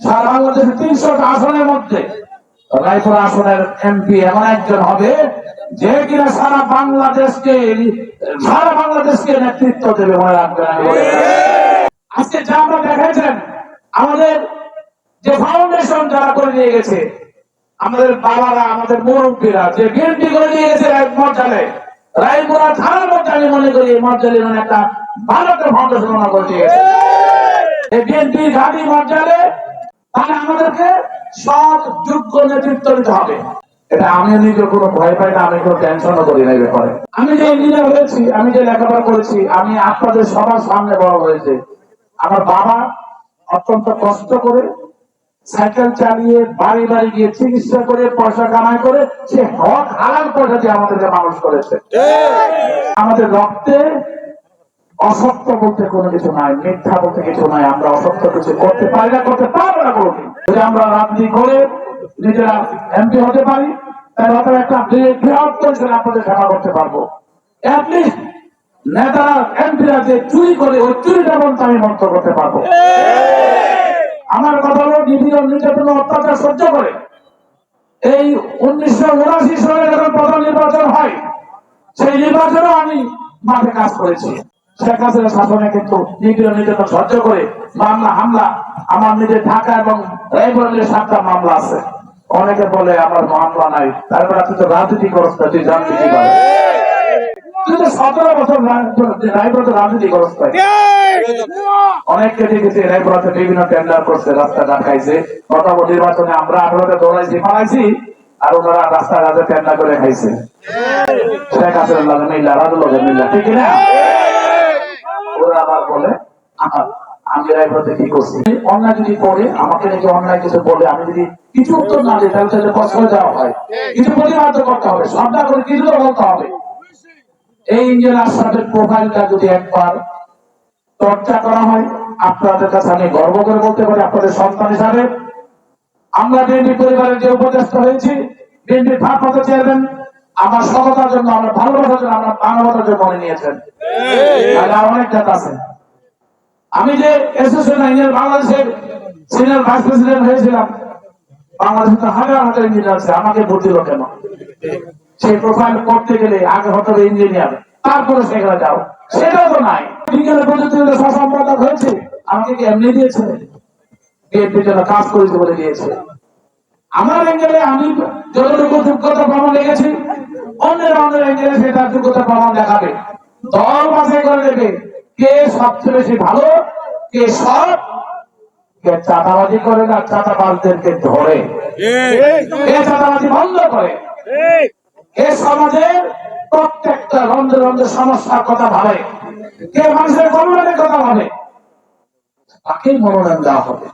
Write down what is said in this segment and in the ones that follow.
সারা বাংলাদেশের তিনশোটা আসনের মধ্যে রায়পুর আসনের এমপি এমন একজন হবে যে কিনা সারা বাংলাদেশকে সারা বাংলাদেশকে নেতৃত্ব দেবে মনে রাখবেন। আজকে যা আমরা দেখেছেন, আমাদের যে ফাউন্ডেশন যারা করে নিয়ে গেছে, আমাদের বাবারা, আমাদের মুরব্বীরা যে বিএনপি করে নিয়ে গেছে মর্যালে রায়পুরা থানার মধ্যে মনে করি এই মানে একটা ভালো একটা ফাউন্ডেশন করে নিয়ে গেছে বিএনপি ঘাটি মর্যালে তাহলে আমাদেরকে সৎ যোগ্য নেতৃত্ব দিতে হবে। এটা আমি নিজে কোনো ভয় পাই না আমি কোনো টেনশনও করি না এই ব্যাপারে। আমি যে ইঞ্জিনিয়ার হয়েছি আমি যে লেখাপড়া করেছি আমি আপনাদের সবার সামনে বড় হয়েছে। আমার বাবা অত্যন্ত কষ্ট করে সাইকেল চালিয়ে বাড়ি বাড়ি গিয়ে চিকিৎসা করে পয়সা কামাই করে সে হক হালাল পয়সা দিয়ে আমাদেরকে মানুষ করেছে। আমাদের রক্তে অসত্য বলতে কোনো কিছু নাই, মিথ্যা বলতে কিছু নাই, আমরা অসত্য কিছু করতে পারি না, করতে পারব না কোনো যদি আমরা রাজনীতি করে নিজেরা এমপি হতে পারি, তাহলে হয়তো একটা বৃহত্তর হিসেবে আপনাদের সেবা করতে পারব। নেতারা, এমপিরা যে চুরি করে, ওই চুরিটা পর্যন্ত আমি করতে পারব। আমার কথা হলো, নিপীড়ন, নির্যাতন, অত্যাচার সহ্য করে। এই উনিশশো উনাশি সালে যখন প্রধান নির্বাচন হয়, সেই নির্বাচনেও আমি মাঠে কাজ করেছি। শেখ হাসিনা শাসনে কিন্তু নিপীড়ন নির্যাতন সহ্য করে মামলা হামলা আমার নিজের ঢাকা এবং রায়গঞ্জের সাতটা মামলা আছে। অনেকে বলে আমার মামলা নাই। তারপরে তুই তো রাজনীতি করস না, তুই জানতি কি রায়গঞ্জ রাজনীতি করছে আমরা রাস্তাঘাটে টেন্ডার করে খাইছে। ঠিক না ওরা আবার বলে আমি কি করছি? যদি করে আমাকে নাকি কিছু বলে, আমি যদি কিছু উত্তর না দিই, তাহলে কষ্ট হয়। কিছু প্রতিবাদ করতে হবে করে কিছু বলতে হবে। এই আশরাফের প্রোফাইলটা যদি একবার চর্চা করা হয়, আপনাদের কাছে আমি গর্ব করে বলতে পারি, আপনাদের সন্তান হিসাবে। আমরা বিএনপি পরিবারের যে উপদেষ্টা হয়েছি বিএনপি ভারপ্রাপ্ত চেয়ারম্যান আমার সততার জন্য আমার ভালোবাসার জন্য আমার মানবতার জন্য মনে নিয়েছেন। আর অনেক নেতা আছে। আমি যে অ্যাসোসিয়েশন ইঞ্জিনিয়ার বাংলাদেশের সিনিয়র ভাইস প্রেসিডেন্ট হয়েছিলাম বাংলাদেশে তো হাজার হাজার ইঞ্জিনিয়ার আছে আমাকে ভোট দিল কেন? সেই প্রোফাইল করতে গেলে আগে হতে হবে ইঞ্জিনিয়ার তারপরে সেখানে যাও। সেটাও তো নাই। বিজ্ঞানের সসম্পাদক হয়েছে আমাকে কি এমনি দিয়েছে? জন্য কাজ করেছে বলে দিয়েছে। আমার অ্যাঙ্গেলে আমি যতটুকু যোগ্যতা প্রমাণ লেগেছি অন্যের প্রত্যেকটা রন্ধে রন্ধে সমস্যার কথা ভাবে? কে মানুষের কল্যাণের কথা ভাবে? তাকেই মনোনয়ন দেওয়া হবে।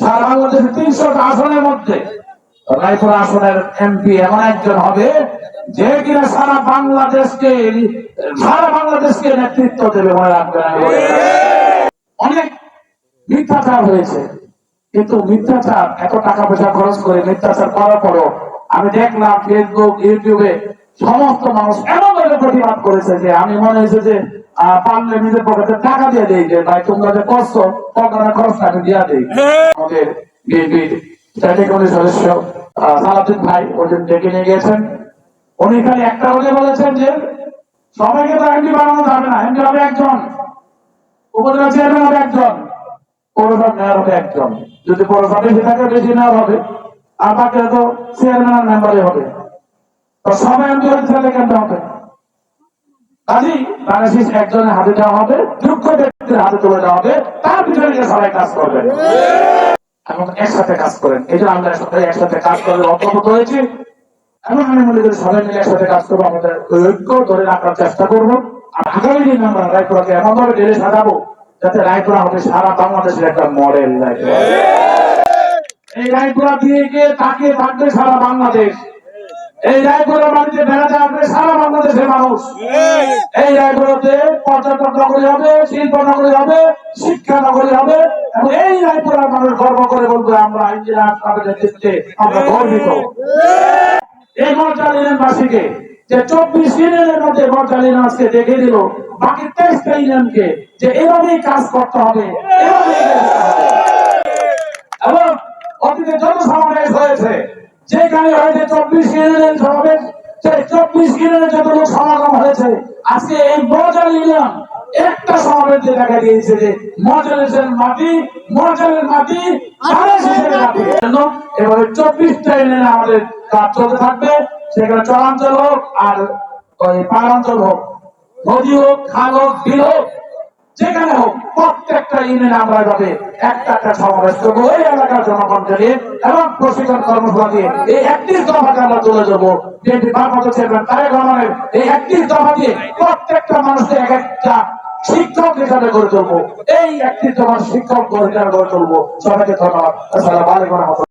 সারা বাংলাদেশের তিনশোটা আসনের মধ্যে, রায়পুর আসনের এমপি এমন একজন হবে যে কিনা সারা বাংলাদেশকে সারা বাংলাদেশকে নেতৃত্ব দেবে আমি অনেক মিথ্যাচার হয়েছে। কিন্তু মিথ্যাচার, এত টাকা পয়সা খরচ করে মিথ্যাচার করার পরও আমি দেখলাম ফেসবুক ইউটিউবে সমস্ত মানুষ এমন ভাবে প্রতিবাদ করেছে যে আমি মনে হয়েছে যে পারলে নিজের পকেটে টাকা দিয়ে দেই যে, ভাই, তোমরা যে করছ পকেটে খরচ টাকা দিয়ে দেই। আমাদের বিএনপির সদস্য ভাই ওজন ডেকে নিয়ে গেছেন। উনি খালি একটা বলেছেন যে, সবাইকে তো এমডি বানানো যাবে না, এমডি হবে একজন। উপজেলা চেয়ারম্যান হবে একজন। পৌরসভা মেয়র হবে একজন। যদি পৌরসভা বেশি থাকে, বেশি মেয়র হবে। তো চেয়ারম্যান হবে। তো সবাই চাইলে কেন হবে। কাজী বাংলাদেশ একজনের হাতে দেওয়া হবে, যোগ্য ব্যক্তির হাতে তুলে দেওয়া হবে, তার সবাই কাজ করবে। এবং একসাথে কাজ করেন। এই জন্য আমরা একসাথে কাজ করে অন্তর্ভুক্ত হয়েছি। আমি মনে করি সবাই মিলে একসাথে কাজ করব আমাদের ঐক্য ধরে রাখার চেষ্টা করব। আর আগামী দিন আমরা রায়পুরাকে এমন ভাবে ঢেলে সাজাবো যাতে রায়পুরা হবে সারা বাংলাদেশের একটা মডেল এই রায়পুরা দিয়ে গিয়ে থাকবে সারা বাংলাদেশ? এই রায়পুরা বাড়িতে বেড়াতে আসবে সারা বাংলাদেশের মানুষ। এই রায়পুরাতে পর্যটক নগরী হবে শিল্প নগরী হবে শিক্ষা নগরী হবে এবং এই রায়পুরার মানুষ গর্ব করে বলবে আমরা ইন্দিরা আমরা গর্বিত। এই মর্যাদা ইউনিয়নবাসীকে যে চব্বিশ ইউনিয়নের মধ্যে মর্যাদা আজকে দেখে দিল বাকি তেইশটা ইউনিয়নকে যে এভাবেই কাজ করতে হবে। এবং অতীতে যত সমাবেশ হয়েছে যেখানে হয়েছে চব্বিশ ইউনিয়নের সমাবেশ সেই চব্বিশ ইউনিয়নের যত লোক সমাগম হয়েছে আজকে এই মজার ইউনিয়ন একটা সমাবেশে দেখা গিয়েছে যে মাটি মজালের মাটি এভাবে চব্বিশটা ইউনিয়নে আমাদের কাজ চলতে থাকবে হোক আর পাড়াঞ্চল হোক, নদী হোক, খাল হোক, বিল হোক, যেখানে হোক, প্রত্যেকটা ইউনিয়নে আমরা এভাবে একটা একটা সমাবেশ করব। ওই এলাকার জনগণকে নিয়ে এবং প্রশিক্ষণ এই একত্রিশ আমরা বিএনপি চেয়ারম্যান তারেক রহমানের এই একত্রিশ দফা দিয়ে প্রত্যেকটা মানুষকে এক একটা শিক্ষক হিসাবে গড়ে তুলবো। এই একত্রিশ দফার শিক্ষক গড়ে গড়ে তুলবো। সবাইকে ধন্যবাদ। আসসালামু আলাইকুম